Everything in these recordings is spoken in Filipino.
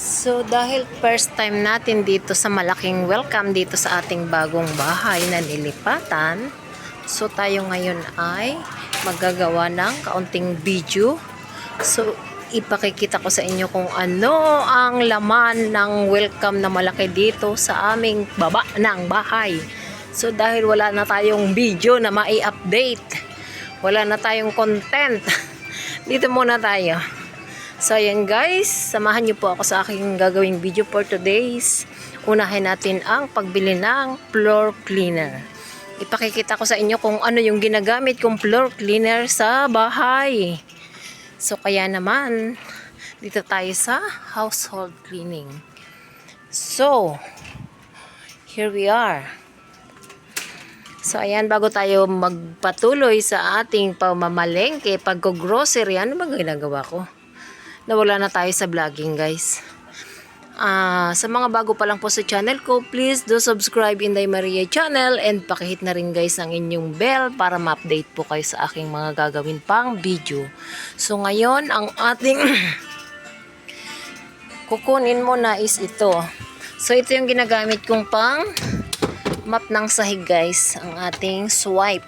So dahil first time natin dito sa malaking welcome dito sa ating bagong bahay na nilipatan, so tayo ngayon ay magagawa ng kaunting video. So ipakikita ko sa inyo kung ano ang laman ng welcome na malaki dito sa aming baba ng bahay. So dahil wala na tayong video na mai-update, wala na tayong content, dito muna tayo. So ayan guys, samahan niyo po ako sa aking gagawing video for today's. Unahin natin ang pagbili ng floor cleaner. Ipakikita ko sa inyo kung ano yung ginagamit kong floor cleaner sa bahay. So kaya naman, dito tayo sa household cleaning. So, here we are. So ayan, bago tayo magpatuloy sa ating pamamalengke, pag-grocery, ano ba ginagawa ko? Nawala na tayo sa vlogging guys. Ah, sa mga bago pa lang po sa channel ko, please do subscribe Inday Maria channel and pakihit na rin guys ang inyong bell para ma-update po kayo sa aking mga gagawin pang video. So ngayon, ang ating kukunin mo na is ito. So ito yung ginagamit kong pang map ng sahig guys, ang ating swipe.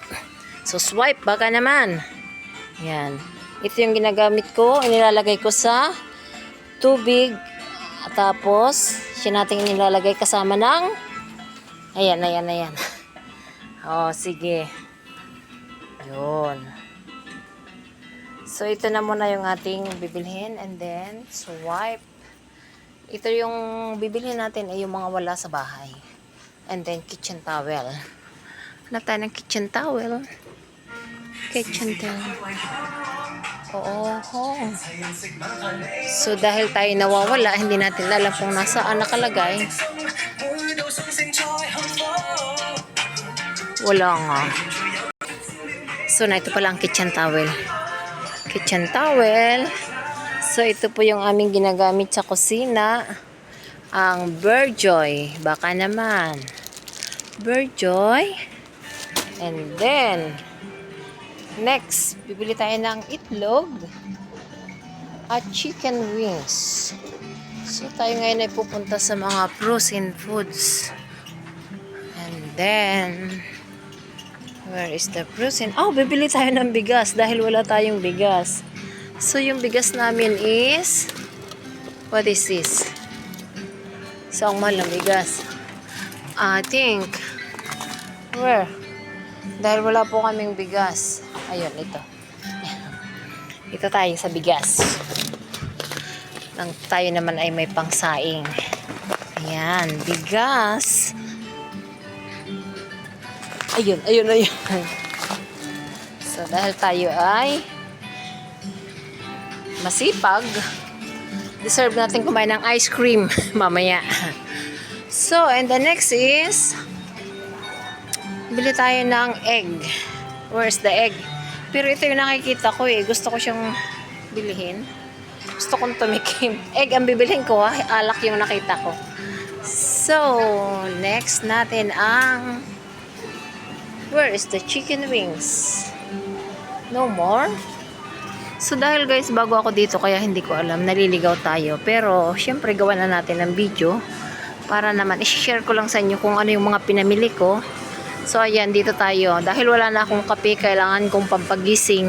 So swipe, baka naman. Yan. Ito yung ginagamit ko. Inilalagay ko sa tubig. At tapos, siya natin inilalagay kasama ng ayan, ayan, ayan. Oh, sige. Yun. So, ito na muna yung ating bibilhin. And then, swipe. Ito yung bibilhin natin ay yung mga wala sa bahay. And then, kitchen towel. Hanap tayo ng kitchen towel. Kitchen towel. Oo. So dahil tayo nawawala, hindi natin alam kung nasaan nakalagay. Wala nga. So na ito pala ang kitchen towel. Kitchen towel. So ito po yung aming ginagamit sa kusina. Ang Burjoy. Baka naman. Burjoy. And then, Next, bibili tayo ng itlog at chicken wings. So, tayo ngayon ay pupunta sa mga frozen foods. And then, where is the frozen? Oh, bibili tayo ng bigas dahil wala tayong bigas. So, yung bigas namin is, what is this? So, ang mahal ng bigas. I think, where? Dahil wala po kaming bigas. Ayun, ito. Ito tayo sa bigas. Nang tayo naman ay may pangsaing. Ayan, bigas. Ayun, ayun, ayun. So, dahil tayo ay masipag, deserve natin kumain ng ice cream mamaya. So, and the next is, bili tayo ng egg. Where's the egg? Pero ito yung nakikita ko eh. Gusto ko siyang bilihin. Gusto kong tumikim. Egg ang bibilhin ko ah. Alak yung nakita ko. So, next natin ang Where is the chicken wings? No more? So dahil guys, bago ako dito kaya hindi ko alam, naliligaw tayo. Pero syempre gawa na natin ng video para naman i-share ko lang sa inyo kung ano yung mga pinamili ko So ayan, dito tayo. Dahil wala na akong kape, kailangan kong pampagising.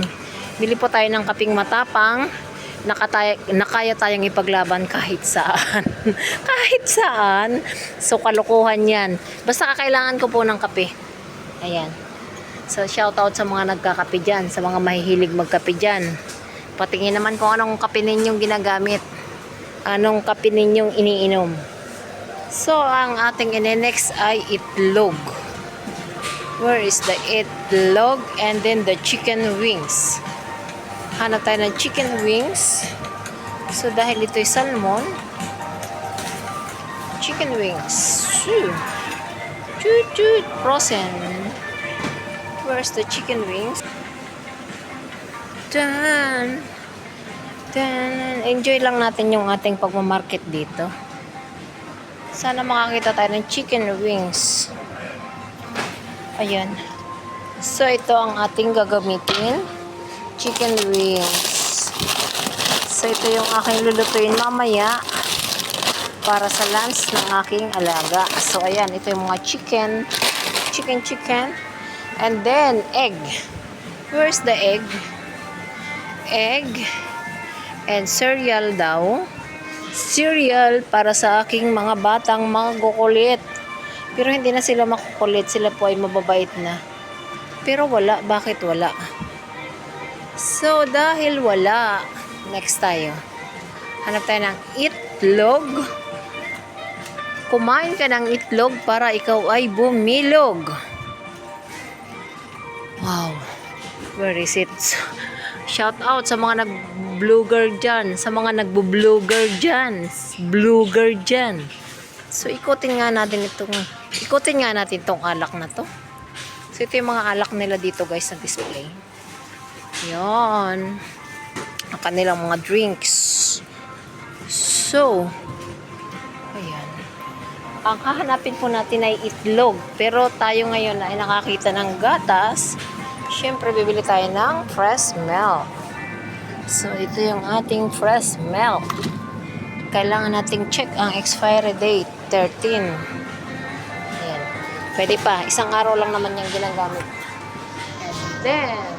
Bili po tayo ng kaping matapang. Nakatay, nakaya tayong ipaglaban kahit saan. kahit saan. So kalukuhan yan. Basta kakailangan ko po ng kape. Ayan. So shout out sa mga nagkakape dyan. Sa mga mahihilig magkape dyan. Patingin naman kung anong kape ninyong ginagamit. Anong kape ninyong iniinom. So ang ating ine-next ay itlog. Where is the itlog and then the chicken wings? Hanap tayo ng chicken wings. So, dahil ito'y salmon, chicken wings. Chut, chut, frozen. Where's the chicken wings? Dun. Dun. Enjoy lang natin yung ating pagmamarket dito. Sana makakita tayo ng chicken wings. Ayan. So, ito ang ating gagamitin. Chicken wings. So, ito yung aking lulutuin mamaya. para sa lunch ng aking alaga. So, ayan, ito yung mga chicken. Chicken, chicken. And then, egg. Where's the egg? Egg. And cereal daw. Cereal para sa aking mga batang mga kukulit. Pero hindi na sila makukulit. Sila po ay mababait na. Pero wala. Bakit wala? So, dahil wala, next tayo. Hanap tayo ng itlog. Kumain ka ng itlog para ikaw ay bumilog. Wow. Where is it? Shout out sa mga nag-blogger dyan. Sa mga nagbo-blogger dyan. Blogger dyan. So, ikutin nga natin itong, ikutin nga natin itong alak na to. So, ito yung mga alak nila dito guys na display. Yan. Ang kanilang mga drinks. So, ayan. Ang hahanapin po natin ay itlog. Pero tayo ngayon ay nakakita ng gatas. Siyempre, bibili tayo ng fresh milk. So, ito yung ating fresh milk. Kailangan nating check ang expiry date. 13. Pwede pa. Isang araw lang naman yung ginagamit. And then,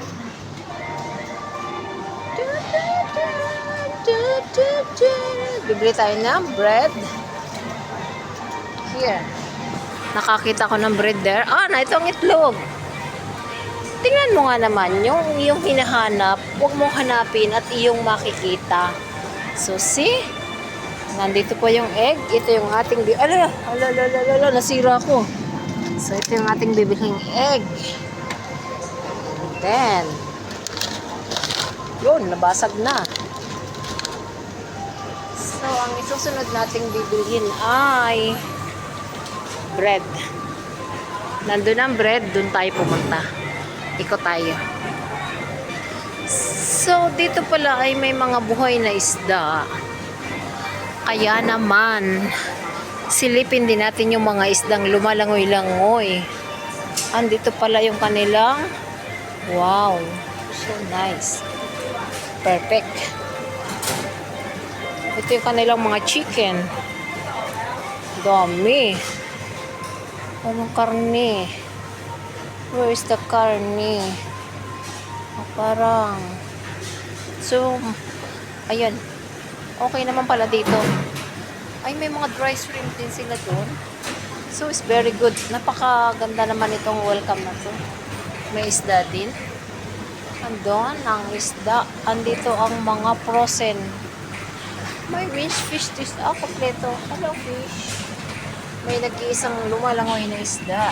Bibili tayo ng bread. Here. Nakakita ko ng bread there. Ah, na itong itlog. Tingnan mo nga naman, yung yung hinahanap, huwag mong hanapin at iyong makikita. So, see? Nandito po yung egg. Ito yung ating... Ala, ala, ala, ala, ala, nasira ko. So, ito yung ating bibiling egg. And then, yun, nabasag na. So, ang isusunod nating bibilhin ay bread. Nandun ang bread, dun tayo pumunta. Ikot tayo. So, dito pala ay may mga buhay na isda. Kaya naman, silipin din natin yung mga isdang lumalangoy-langoy. Andito pala yung kanilang wow, so nice. Perfect. Ito yung kanilang mga chicken. Dami. Anong karne? Where is the karne? Ah, parang... So, ayan. Okay naman pala dito. Ay, may mga dry shrimp din sila doon. So, it's very good. Napakaganda naman itong welcome na to. May isda din. Andun ang isda. Andito ang mga frozen. May fish, fish this. Ah, kompleto. Hello, fish. May nag-iisang lumalangoy na isda.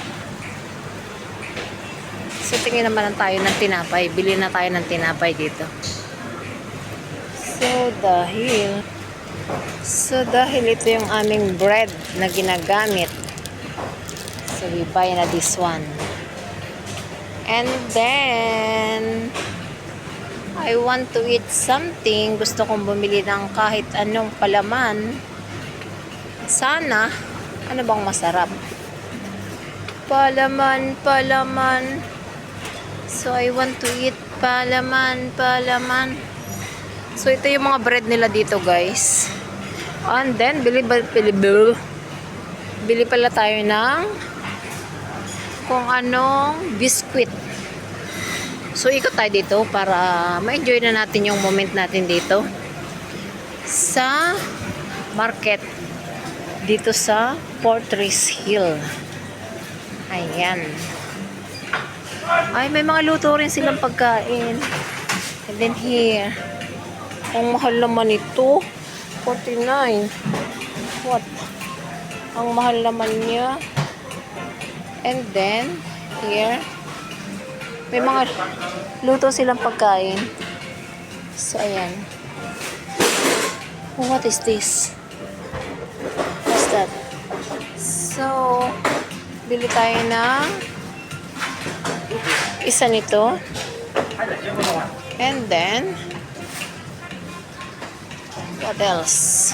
So, tingin naman tayo ng tinapay. Bili na tayo ng tinapay dito. So, dahil So, dahil ito yung aming bread na ginagamit. So, we buy na this one. And then, I want to eat something. Gusto kong bumili ng kahit anong palaman. Sana, ano bang masarap? Palaman, palaman. So, I want to eat palaman, palaman. So, ito yung mga bread nila dito, guys. And then, bili, bili, bili, bili pala tayo ng kung anong biscuit. So, ikot tayo dito para ma-enjoy na natin yung moment natin dito sa market dito sa Fortress Hill. Ayan. Ay, may mga luto rin silang pagkain. And then here, ang mahal naman ito. 49. What? Ang mahal naman niya. And then, here, may mga luto silang pagkain. So, ayan. Oh, what is this? What's that? So, bili tayo ng isa nito. And then, what else?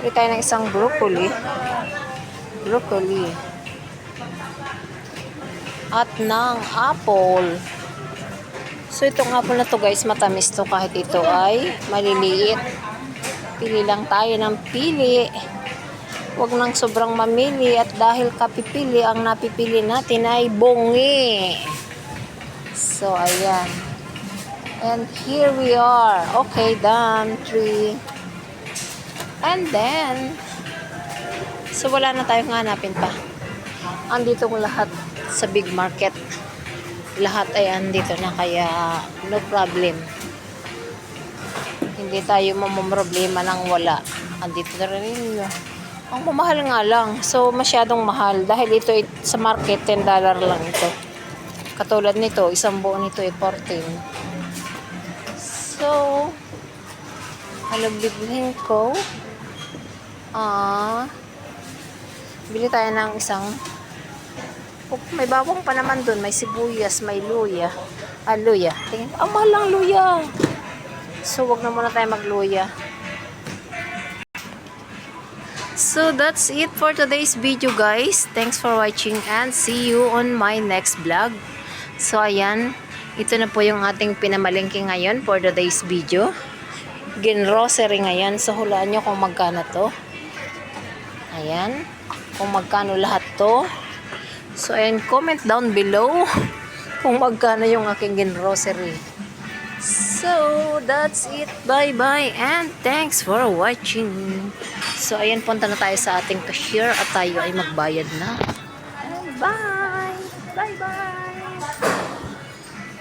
Bili tayo ng isang broccoli. Broccoli. At ng apple. So, itong apple na to guys, matamis to kahit ito ay maliliit. Pili lang tayo ng pili. Huwag nang sobrang mamili at dahil kapipili, ang napipili natin ay bongi. So, ayan. And here we are. Okay, done. Three. And then, so wala na tayong hanapin pa. Andito kong lahat sa big market. Lahat ay andito na kaya no problem. Hindi tayo mamumroblema ng wala. Andito na rin yun. Ang mamahal nga lang. So, masyadong mahal. Dahil ito ay- sa market, $10 lang ito. Katulad nito, isang buo nito ay 14. So, ano bibilhin ko? Ah, bili tayo ng isang Oh, may bawang pa naman dun. May sibuyas, may luya. Ah, luya. Tingin, ah, mahal lang luya. So, wag na muna tayo magluya. So, that's it for today's video, guys. Thanks for watching and see you on my next vlog. So, ayan. Ito na po yung ating pinamalingki ngayon for today's video. Ginrocery ngayon. So, hulaan nyo kung magkano to. Ayan. Kung magkano lahat to. So, ayan, comment down below kung magkano yung aking ginrocery. So, that's it. Bye-bye and thanks for watching. So, ayan, punta na tayo sa ating cashier at tayo ay magbayad na. And bye! Bye-bye!